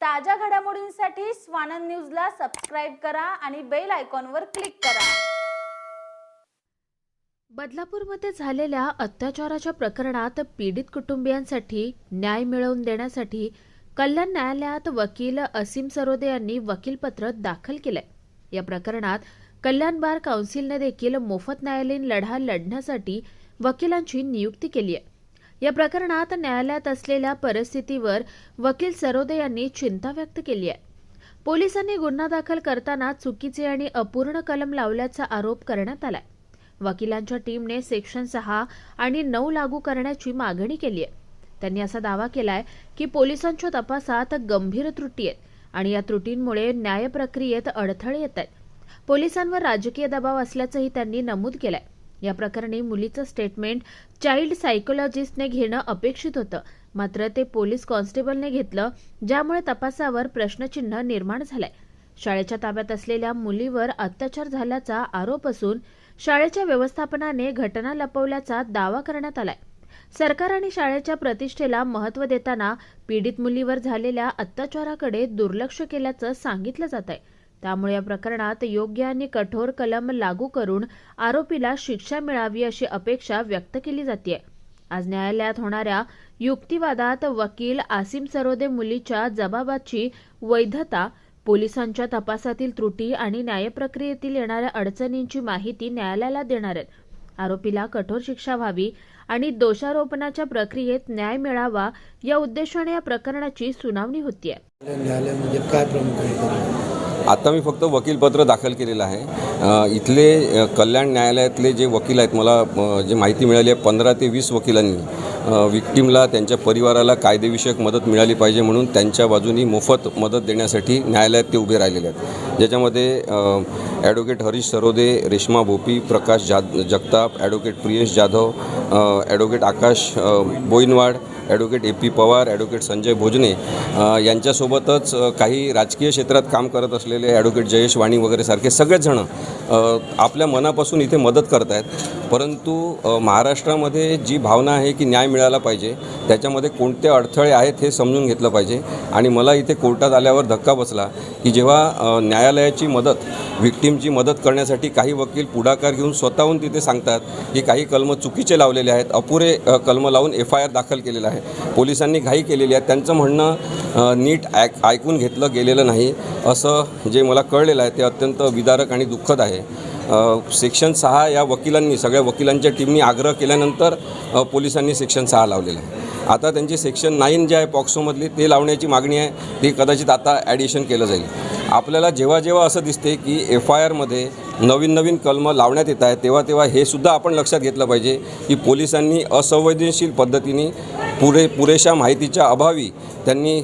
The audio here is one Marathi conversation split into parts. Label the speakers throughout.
Speaker 1: ताज्या घडामोडींसाठी स्वानंद न्यूजला सबस्क्राईब करा आणि बेल आयकॉनवर क्लिक करा.
Speaker 2: बदलापूरमध्ये झालेल्या अत्याचाराच्या प्रकरणात पीडित कुटुंबियांसाठी न्याय मिळवून देण्यासाठी कल्याण न्यायालयात वकील असीम सरोदे यांनी वकीलपत्र दाखल केलंय. या प्रकरणात कल्याण बार काउन्सिलने देखील मोफत न्यायालयीन लढा लढण्यासाठी वकिलांची नियुक्ती केली आहे या प्रकरणात न्यायालयात असलेल्या परिस्थितीवर वकील सरोदे यांनी चिंता व्यक्त केली आहे. पोलिसांनी गुन्हा दाखल करताना चुकीचे आणि अपूर्ण कलम लावल्याचा आरोप करण्यात आलाय. वकिलांच्या टीमने सेक्शन सहा आणि नऊ लागू करण्याची मागणी केली आहे. त्यांनी असा दावा केलाय की पोलिसांच्या तपासात गंभीर त्रुटी आहेत आणि या त्रुटींमुळे न्याय प्रक्रियेत अडथळे येत आहेत. पोलिसांवर राजकीय दबाव असल्याचंही त्यांनी नमूद केलंय. या प्रकरणी मुलीचं स्टेटमेंट चाइल्ड सायकोलॉजिस्टने घेणं अपेक्षित होतं. मात्र ते पोलीस कॉन्स्टेबलने घेतलं ज्यामुळे तपासावर प्रश्नचिन्ह निर्माण झालंय. शाळेच्या ताब्यात असलेल्या मुलीवर अत्याचार झाल्याचा आरोप असून शाळेच्या व्यवस्थापनाने घटना लपवल्याचा दावा करण्यात आलाय. सरकार आणि शाळेच्या प्रतिष्ठेला महत्त्व देताना पीडित मुलीवर झालेल्या अत्याचाराकडे दुर्लक्ष केल्याचं सांगितलं जात आहे त्यामुळे या प्रकरणात योग्य आणि कठोर कलम लागू करून आरोपीला शिक्षा मिळावी अशी अपेक्षा व्यक्त केली जाते आज न्यायालयात होणाऱ्या युक्तिवादात वकील आसिम सरोदे मुलीच्या जबाबाची वैधता पोलिसांच्या तपासातील त्रुटी आणि न्यायप्रक्रियेतील येणाऱ्या अडचणींची माहिती न्यायालयाला देणार आहेत. आरोपीला कठोर शिक्षा व्हावी आणि दोषारोपणाच्या प्रक्रियेत न्याय मिळावा या उद्देशाने या प्रकरणाची सुनावणी होतीये.
Speaker 3: न्यायालयामध्ये काय प्रमुख
Speaker 4: आत्ता मी फक्त वकीलपत्र दाखल केलेलं आहे. इथले कल्याण न्यायालयातले जे वकील आहेत मला जे माहिती मिळाली आहे पंधरा ते वीस वकिलांनी विक्टीमला त्यांच्या परिवाराला कायदेविषयक मदत मिळाली पाहिजे म्हणून त्यांच्या बाजूनी मोफत मदत देण्यासाठी न्यायालयात ते उभे राहिलेले आहेत. ज्याच्यामध्ये ॲडव्होकेट हरीश सरोदे रेश्मा भोपी प्रकाश जा Jagtap advocate Priyesh Jadhav advocate Akash Boinwad advocate A P Pawar advocate Sanjay Bhojane यांच्यासोबतच काही राजकीय क्षेत्रात काम करत असलेले ॲडव्होकेट जयेश वाणी वगैरे सारखे सगळेचजणं आपल्या मनापासून इथे मदत करत आहेत परंतु महाराष्ट्रामध्ये जी भावना आहे की न्याय मिळाला पाहिजे त्याच्यामध्ये कोणते अडथळे आहेत हे समजून घेतलं पाहिजे. आणि मला इथे कोर्टात आल्यावर धक्का बसला की जेव्हा न्यायालयाची मदत व्हिक्टीमची मदत करण्यासाठी काही वकील पुढाकार घेऊन स्वतःहून तिथे सांगतात की काही कलमं चुकीचे लावलेले आहेत अपुरे कलमं लावून एफ आय आर दाखल केलेला आहे. पोलिसांनी घाई केलेली आहे. त्यांचं म्हणणं नीट ऐक ऐकून घेतलं गेलेलं नाही. असं जे मला कळलेलं आहे ते अत्यंत विदारक आणि दुःखद आहे. सेक्शन सहा या वकिलांनी सगळ्या वकिलांच्या टीमनी आग्रह केल्यानंतर पोलिसांनी सेक्शन सहा लावलेलं आहे. आता त्यांची सेक्शन नाईन जे आहे पॉक्सोमधली ते लावण्याची मागणी आहे. ती कदाचित आता ॲडिशन केलं जाईल. आपल्याला जेव्हा जेव्हा असं दिसते की एफ आय आरमध्ये नवीन नवीन कलमं लावण्यात येत आहेत तेव्हा तेव्हा हे सुद्धा आपण लक्षात घेतलं पाहिजे की पोलिसांनी असंवेदनशील पद्धतीने पुरे पुरेशा माहितीच्या अभावी त्यांनी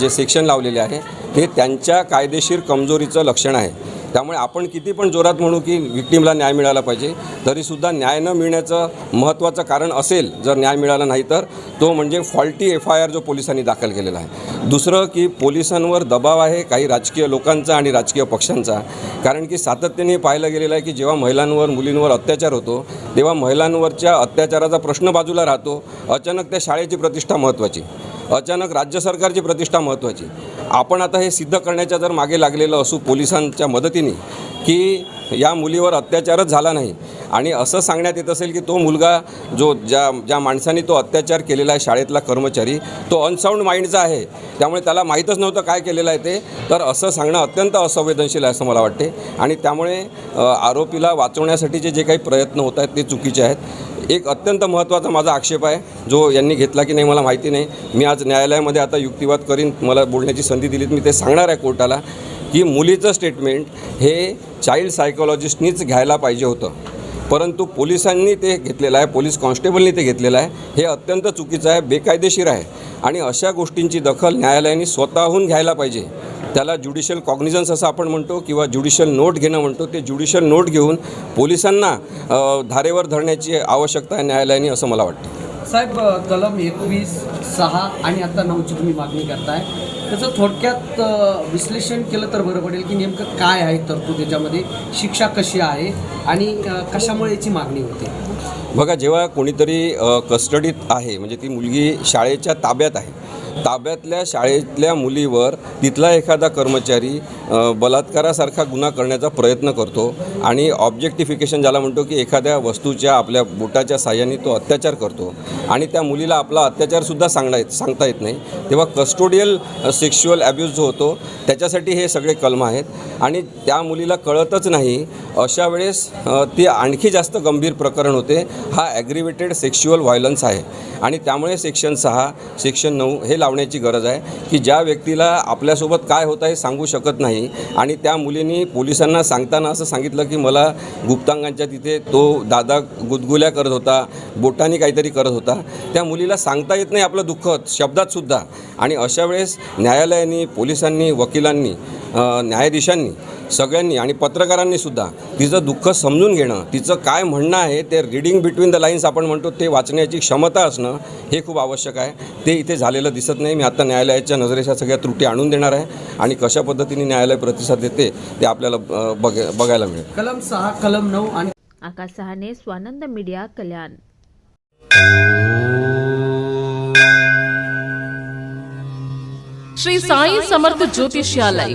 Speaker 4: जे सेक्शन लावलेले आहे ते त्यांच्या कायदेशीर कमजोरीचं लक्षण आहे. त्यामुळे आपण किती पण जोरात म्हणू की विक्टीमला न्याय मिळाला पाहिजे तरीसुद्धा न्याय न मिळण्याचं महत्त्वाचं कारण असेल जर न्याय मिळाला नाही तर तो म्हणजे फॉल्टी एफ आय आर जो पोलिसांनी दाखल केलेला आहे. दुसरं की पोलिसांवर दबाव आहे काही राजकीय लोकांचा आणि राजकीय पक्षांचा कारण की सातत्याने पाहिलं गेलेलं आहे की जेव्हा महिलांवर मुलींवर अत्याचार होतो तेव्हा महिलांवरच्या अत्याचाराचा प्रश्न बाजूला राहतो अचानक त्या शाळेची प्रतिष्ठा महत्त्वाची. अचानक राज्य सरकारची प्रतिष्ठा महत्त्वाची. आपण आता हे सिद्ध करण्याच्या जर मागे लागलेलं असू पोलिसांच्या मदतीने की या मुलीवर अत्याचारच झाला नाही. आणि असं सांगण्यात येत असेल की तो मुलगा जो ज्या ज्या माणसाने तो अत्याचार केलेला आहे शाळेतला कर्मचारी तो अनसाऊंड माइंडचा आहे. त्यामुळे त्याला माहीतच नव्हतं काय केलेलं आहे ते. तर असं सांगणं अत्यंत असंवेदनशील आहे असं मला वाटते. आणि त्यामुळे आरोपीला वाचवण्यासाठीचे जे काही प्रयत्न होत आहेत ते चुकीचे आहेत. एक अत्यंत महत्त्वाचा माझा आक्षेप आहे जो यांनी घेतला की नाही मला माहिती नाही. मी आज न्यायालयामध्ये आता युक्तिवाद करीन मला बोलण्याची संधी दिलीत. मी ते सांगणार आहे कोर्टाला की मुलीचं स्टेटमेंट हे चाइल्ड सायकोलॉजिस्टनीच घ्यायला पाहिजे होतं. परंतु पोलिसांनी ते घेतलेलं आहे पोलीस कॉन्स्टेबलनी ते घेतलेलं आहे. हे अत्यंत चुकीचं आहे बेकायदेशीर आहे. आणि अशा गोष्टींची दखल न्यायालयाने स्वतःहून घ्यायला पाहिजे. त्याला ज्युडिशियल कॉग्निझन्स असं आपण म्हणतो किंवा ज्युडिशियल नोट घेणं म्हणतो ते ज्युडिशियल नोट घेऊन पोलिसांना धारेवर धरण्याची आवश्यकता आहे न्यायालयाने असं मला वाटतं.
Speaker 5: साहेब कलम एकवीस सहा आणि आता नऊची तुम्ही मागणी करताय. त्याचं थोडक्यात विश्लेषण केलं तर बरं पडेल की नेमकं काय आहे तरतूद याच्यामध्ये शिक्षा कशी आहे आणि कशामुळे याची मागणी होते?
Speaker 4: बघा जेव्हा कोणीतरी कस्टडीत आहे म्हणजे ती मुलगी शाळेच्या ताब्यात आहे ताब्यातल्या शाळेतल्या मुलीवर तिथला एखादा कर्मचारी बलात्कारासारखा गुन्हा करण्याचा प्रयत्न करतो आणि ऑब्जेक्टिफिकेशन ज्याला म्हणतो की एखाद्या वस्तूच्या आपल्या बोटाच्या साह्याने तो अत्याचार करतो. आणि त्या मुलीला आपला अत्याचारसुद्धा सांगता येत सांगता येत नाही. तेव्हा कस्टोडियल सेक्शुअल ॲब्यूज जो होतो त्याच्यासाठी हे सगळे कलम आहेत. आणि त्या मुलीला कळतच नाही अशा वेळेस ते आणखी जास्त गंभीर प्रकरण होते. हा ॲग्रिवेटेड सेक्शुअल व्हायलन्स आहे. आणि त्यामुळे सेक्शन सहा सेक्शन नऊ हे लावण्याची गरज आहे की ज्या व्यक्तीला आपल्यासोबत काय होतं हे सांगू शकत नाही. आणि त्या मुलीने पोलिसांना सांगताना असं सांगितलं की मला गुप्तांगांच्या तिथे तो दादा गुदगुल्या करत होता बोटाने काहीतरी करत होता. त्या मुलीला सांगता येत नाही आपलं दुःख शब्दातसुद्धा आणि अशा वेळेस न्यायालयाने पोलिसांनी वकिलांनी न्यायाधीशांनी सगळ्यांनी आणि पत्रकारांनी सुद्धा तिचं दुःख समजून घेणं तिचं काय म्हणणं आहे ते रिडिंग बिटवीन द लाईन्स आपण म्हणतो ते वाचण्याची क्षमता असणं हे खूप आवश्यक आहे. ते इथे झालेलं दिसत नाही. मी आता न्यायालयाच्या नजरेच्या सगळ्या त्रुटी आणून देणार आहे आणि कशा पद्धतीने न्यायालय प्रतिसाद देते ते आपल्याला बघ बघायला मिळेल.
Speaker 5: कलम सहा कलम नऊ आणि
Speaker 2: Akash Sahane Swanand media Kalyan.
Speaker 6: Shri Sai Samarth Jyotishalay.